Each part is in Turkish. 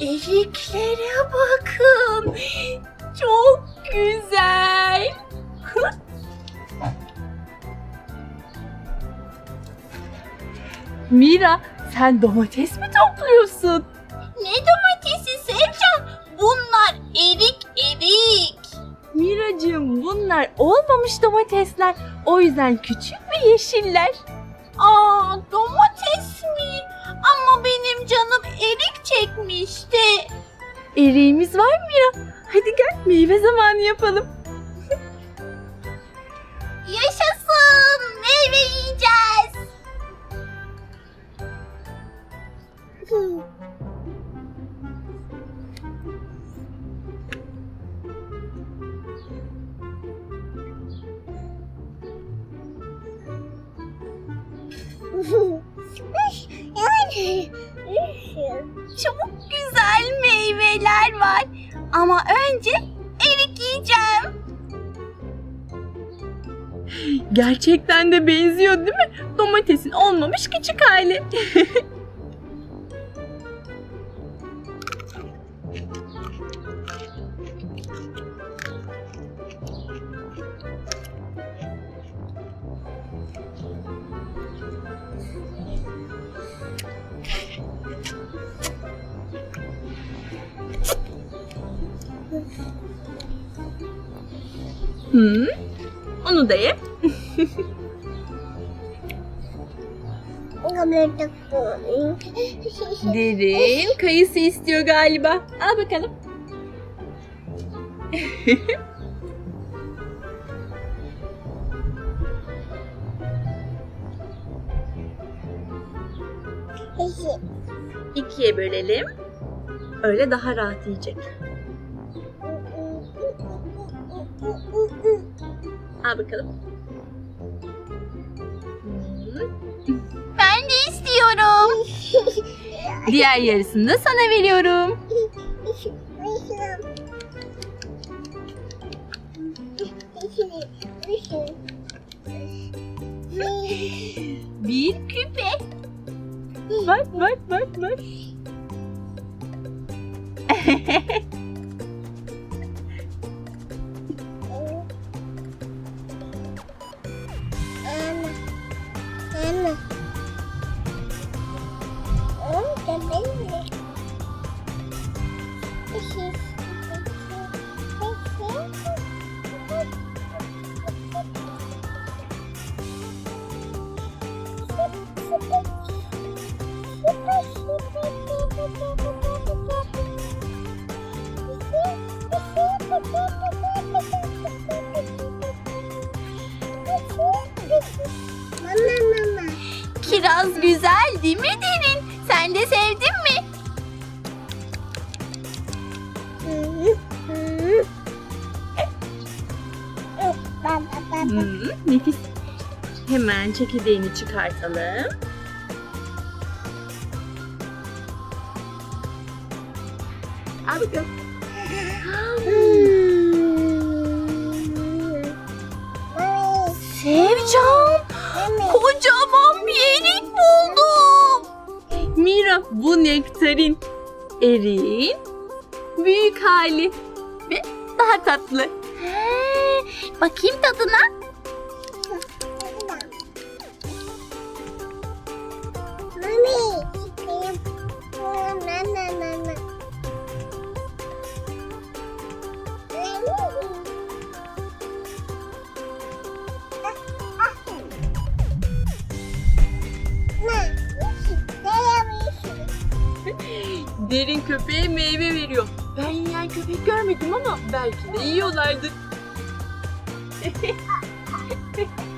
Eriklere bakın. Çok güzel. Mira, sen domates mi topluyorsun? Ne domatesi Sevcan? Bunlar erik erik. Miracığım bunlar olmamış domatesler. O yüzden küçük ve yeşiller. Aa domates mi? Çekmişti. Eriğimiz var mı Mira? Hadi gel meyve zamanı yapalım. Yaşasın meyve yiyeceğiz. Çok güzel meyveler var. Ama önce erik yiyeceğim. Gerçekten de benziyor değil mi? Domatesin olmamış küçük hali. Hmm, onu da ye. Derin kayısı istiyor galiba. Al bakalım. İkiye bölelim. Öyle daha rahat yiyecek. Al bakalım. Ben de istiyorum. Diğer yarısını da sana veriyorum. Bir küpe. Bak bak bak bak. Kiraz güzel değil mi nefis. Hemen çekirdeğini çıkartalım. Al bakalım. Sevcan, kocaman bir erik buldum. Mira bu nektarin. Eriğin büyük hali ve daha tatlı. He, bakayım tadına. Derin köpeğe meyve veriyor. Ben yiyen köpek görmedim ama belki de yiyorlardır.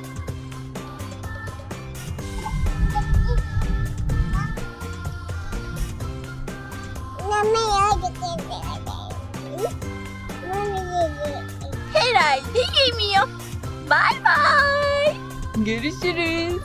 Herhalde yemiyor. Bye bye. Görüşürüz.